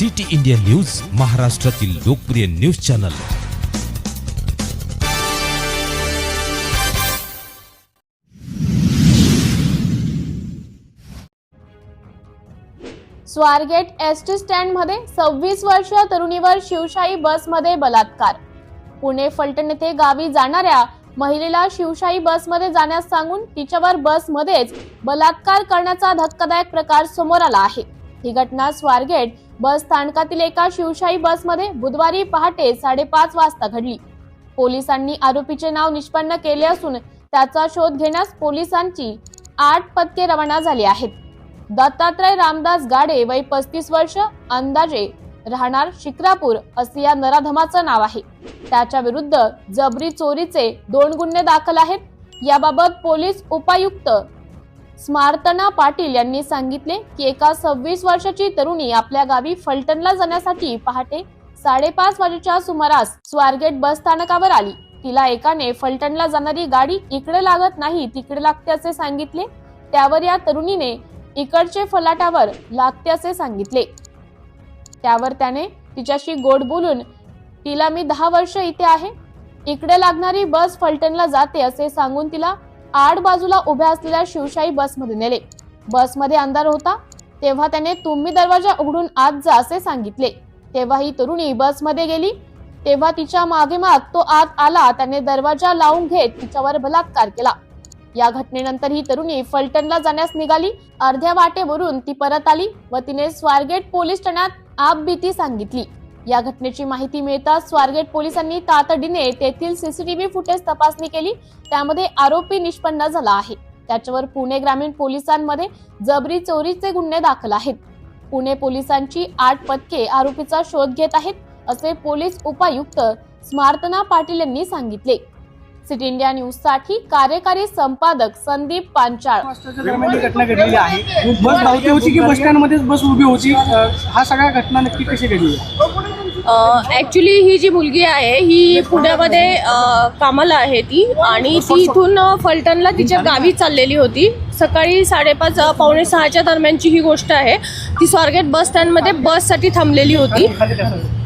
City India news महाराष्ट्रातील लोकप्रिय news channel. Swargate S T स्टँडमध्ये सव्वीस वर्ष तरुणीवर शिवशाही बसमध्ये बलात्कार. पुणे फलटण येथे गावी जाणाऱ्या महिलेला शिवशाही बसमध्ये जाण्यास सांगून तिच्यावर बसमध्येच बलात्कार करण्याचा धक्कादायक प्रकार समोर आला आहे. ही घटना स्वारगेट बस स्थानकातील एका शिवशाही बसमध्ये बुधवारी पहाटे साडेपाच वाजता घडली. पोलिसांनी आरोपीचे नाव निष्पन्न केले असून त्याचा शोध घेण्यास पोलिसांची आठ पथके रवाना झाली आहेत. दत्तात्रय रामदास गाडे वय पस्तीस वर्ष अंदाजे राहणार शिक्रापूर असे या नराधमाचं नाव आहे. त्याच्या विरुद्ध जबरी चोरीचे दोन गुन्हे दाखल आहेत. याबाबत पोलीस उपायुक्त स्मार्तना पाटील यांनी सांगितले की एका सव्वीस वर्षाची तरुणी आपल्या गावी फलटणला जाण्यासाठी पहाटे साडेपाच वाजेच्या सुमारास स्वारगेट बस स्थानकावर आली. तिला एकाने फलटणला जाणारी गाडी इकडे लागत नाही तिकडे लागते असे सांगितले. त्यावर या तरुणीने इकडचे फलाटावर लागते असे सांगितले. त्यावर त्याने तिच्याशी गोड बोलून तिला मी दहा वर्ष इथे आहे. इकडे लागणारी बस फलटणला जाते असे सांगून तिला आड बाजूला उभ्या असलेल्या शिवशाही बसमध्ये नेले. बसमध्ये अंधार होता तेव्हा त्याने तुम्ही दरवाजा उघडून आत जा असे सांगितले. तेव्हा ही तरुणी बसमध्ये गेली तेव्हा तिच्यामागे माग तो आत आला त्याने दरवाजा लावून घेत तिच्यावर बलात्कार केला. या घटनेनंतर ही तरुणी फलटणला जाण्यास निघाली अर्ध्या वाटेवरून ती परत आली व तिने स्वारगेट पोलीस ठाण्यात आपबीती सांगितली. या घटनेची माहिती मिळताच स्वारगेट पोलिसांनी तातडीने तेथील सीसीटीव्ही फुटेज तपासणी केली. त्यामध्ये आरोपी निष्पन्न झाला आहे. त्याच्यावर पुणे ग्रामीण पोलिसांमध्ये जबरी चोरीचे गुन्हे दाखल आहेत. पुणे पोलिसांची आठ पथके आरोपीचा शोध घेत आहेत असे पोलीस उपायुक्त स्मार्तना पाटील यांनी सांगितले. सिटी इंडिया न्यूजसाठी कार्यकारी संपादक संदीप पांचाळ. घटना घडलेली आहे. बस धावती होती की बस स्टँडमध्येच बस उभी होती? हा सगळ्या घटना नक्की कशी घडली? ॲक्च्युली ही जी मुलगी आहे ही पुण्यामध्ये कामाला आहे ती आणि ती इथून फलटणला तिच्या गावी चाललेली होती. सकाळी साडेपाच पावणे सहाच्या दरम्यानची ही गोष्ट आहे. ती स्वारगेट बस स्टँडमध्ये बससाठी थांबलेली होती.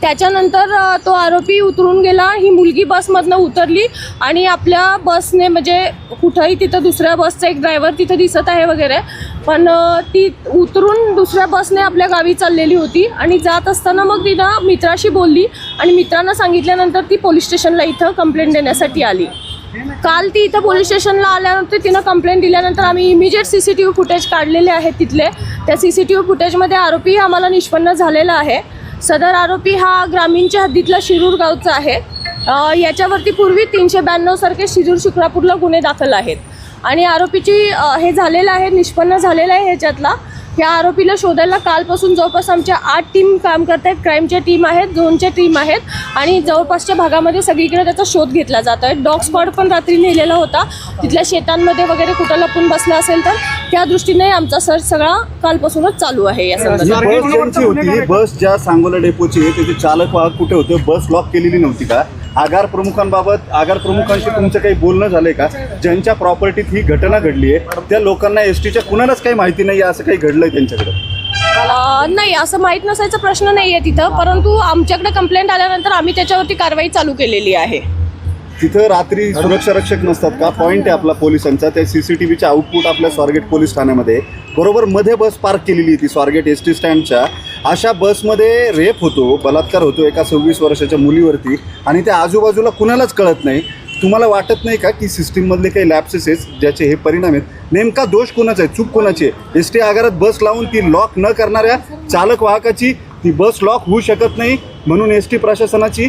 त्याच्यानंतर तो आरोपी उतरून गेला. ही मुलगी बसमधनं उतरली आणि आपल्या बसने म्हणजे कुठंही तिथं दुसऱ्या बसचा एक ड्रायव्हर तिथं दिसत आहे वगैरे. पण ती उतरून दुसऱ्या बसने आपल्या गावी चाललेली होती आणि जात असताना मग तिनं मित्राशी बोलली आणि मित्रांना सांगितल्यानंतर ती पोलीस स्टेशनला इथं कंप्लेंट देण्यासाठी आली. काल ती इथं पोलीस स्टेशनला आल्यानंतर तिनं कंप्लेंट दिल्यानंतर आम्ही immediate C C T V footage काढलेले आहेत तिथले. त्या सी सी टी व्ही फुटेजमध्ये आरोपी आम्हाला निष्पन्न झालेला आहे. सदर आरोपी हा ग्रामीणच्या हद्दीतला शिरूर गावचा आहे. याच्यावरती पूर्वी तीनशे ब्याण्णव सारखे शिरूर शुक्रापूरला गुन्हे दाखल आहेत. आणि आरोपीची हे झालेलं आहे निष्पन्न झालेलं आहे ह्याच्यातला. या आरोपीला शोधायला कालपासून जवळपास आमच्या आठ टीम काम करत आहेत. क्राईमच्या टीम आहेत झोनच्या टीम आहेत आणि जवळपासच्या भागामध्ये सगळीकडे त्याचा शोध घेतला जात आहे. डॉग स्पॉट पण रात्री नेलेला होता. तिथल्या शेतांमध्ये वगैरे कुठं लपून बसला असेल तर त्या दृष्टीने आमचा सर्च सगळा कालपासूनच चालू आहे या संदर्भात. ही बस ज्यांची होती बस ज्या सांगोला डेपोची आहे त्याचे चालक वाहक कुठे होते? बस लॉक केलेली नव्हती का? आगार प्रमुखांबाबत आगार प्रमुखांशी तुमचं काही बोलणं झालंय का? ज्यांच्या प्रॉपर्टीत ही घटना घडली आहे त्या लोकांना एस टीच्या कुणालाच काही माहिती नाही असं काही घडलंय त्यांच्याकडे? नाही असं माहीत नसायचा प्रश्न नाही आहे तिथं परंतु आमच्याकडे कंप्लेंट आल्यानंतर आम्ही त्याच्यावरती कारवाई चालू केलेली आहे. तिथं रात्री सुरक्षा रक्षक नसतात का? पॉईंट आहे आपला पोलिसांचा. त्या सी सी टी व्हीचा आउटपुट आपल्या स्वारगेट पोलीस ठाण्यामध्ये. बरोबर मध्ये बस पार्क केलेली ती स्वारगेट एस टी स्टँडच्या अशा बसमध्ये रेप होतो बलात्कार होतो एका सव्वीस वर्षाच्या मुलीवरती आणि त्या आजूबाजूला कुणालाच कळत नाही. तुम्हाला वाटत नाही का की सिस्टीममधले काही लॅप्सेस आहेत ज्याचे हे परिणाम आहेत? नेमका दोष कोणाचा आहे? चूक कोणाची आहे? एस टी आगारात बस लावून ती लॉक न करणाऱ्या चालक वाहकाची ती बस लॉक होऊ शकत नाही म्हणून एस टी प्रशासनाची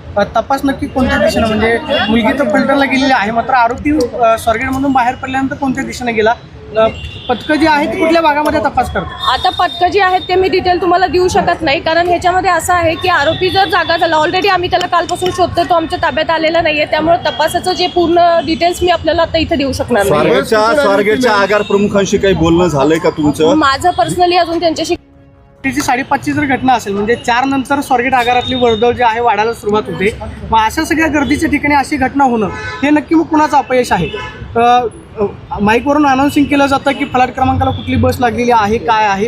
तपास नक्की कोणत्या दिशेने? म्हणजे मुलगी तर फलटणला गेलेली आहे मात्र आरोपी स्वारगेटमधून बाहेर पडल्यानंतर कोणत्या दिशेने गेला? पथकं जी आहेत ती कुठल्या भागामध्ये तपास करतात? आता पथकं जी आहेत ते मी डिटेल तुम्हाला देऊ शकत नाही. कारण ह्याच्यामध्ये असं आहे की आरोपी जर जागा झाला ऑलरेडी आम्ही त्याला कालपासून शोधतोय तो आमच्या ताब्यात आलेला नाहीये. त्यामुळे तपासाचं जे पूर्ण डिटेल्स मी आपल्याला आता इथे देऊ शकणार नाही. स्वारगेटच्या आगार प्रमुखांशी काही बोलणं झालंय का तुमचं? माझं पर्सनली अजून त्यांच्याशी तिची साडेपाचची जर घटना असेल म्हणजे चार नंतर स्वारगेट आगारातली वर्दळ जी आहे वाढायला सुरुवात होते. मग अशा सगळ्या गर्दीच्या ठिकाणी अशी घटना होणं हे नक्की मग कुणाचं अपयश आहे? माईकवरून अनाऊन्सिंग केलं जातं की फलाट क्रमांकाला कुठली बस लागलेली आहे काय आहे?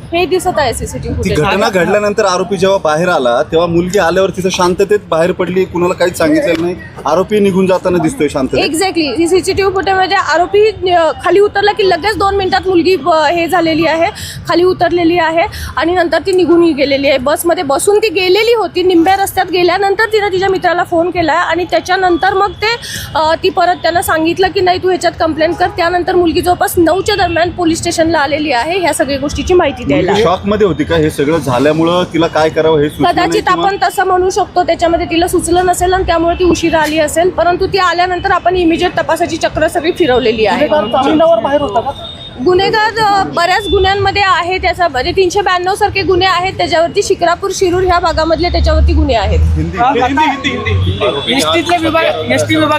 हे दिसत आहे सीसीटीव्ही ती फुटेज घटना घडल्यानंतर आरोपी जेव्हा बाहेर आला तेव्हा मुलगी आल्यावर तिथं शांततेत बाहेर पडली कुणाला काहीच सांगितलेलं नाही. आरोपी निघून जाताना दिसतोय शांततेत. एक्झॅक्टली सीसीटीव्ही फुटेजमध्ये आरोपी खाली उतरला की लगेच दोन मिनिटात मुलगी हे झालेली आहे. खाली उतरलेली आहे आणि नंतर ती निघून गेलेली आहे. बसमध्ये बसून ती गेलेली होती. निंब्या रस्त्यात गेल्यानंतर तिनं तिच्या मित्राला फोन केला आणि त्याच्यानंतर मग ते ती परत त्यांना सांगितलं की नाही तू ह्याच्यात कंप्लेंट कर. त्यानंतर मुलगी जवळपास नऊच्या दरम्यान पोलीस स्टेशनला आलेली आहे ह्या सगळ्या गोष्टीची माहिती द्यायला. शॉकमध्ये होती का? हे सगळं झाल्यामुळं तिला काय करावं हे कदाचित आपण तसं म्हणू शकतो. त्याच्यामध्ये तिला सुचलं नसेल आणि त्यामुळे ती उशिरा आली. असेल परंतु ती आल्यानंतर आपण इमिजिएट तपासाची चक्र सगळी फिरवलेली आहे. बाहेर होता का? गुन्हेगार बऱ्याच गुन्ह्यांमध्ये आहे त्याचा म्हणजे तीनशे ब्याण्णव सारखे गुन्हे आहेत त्याच्यावरती शिक्रापूर शिरूर ह्या भागामधले त्याच्यावरती गुन्हे आहेत.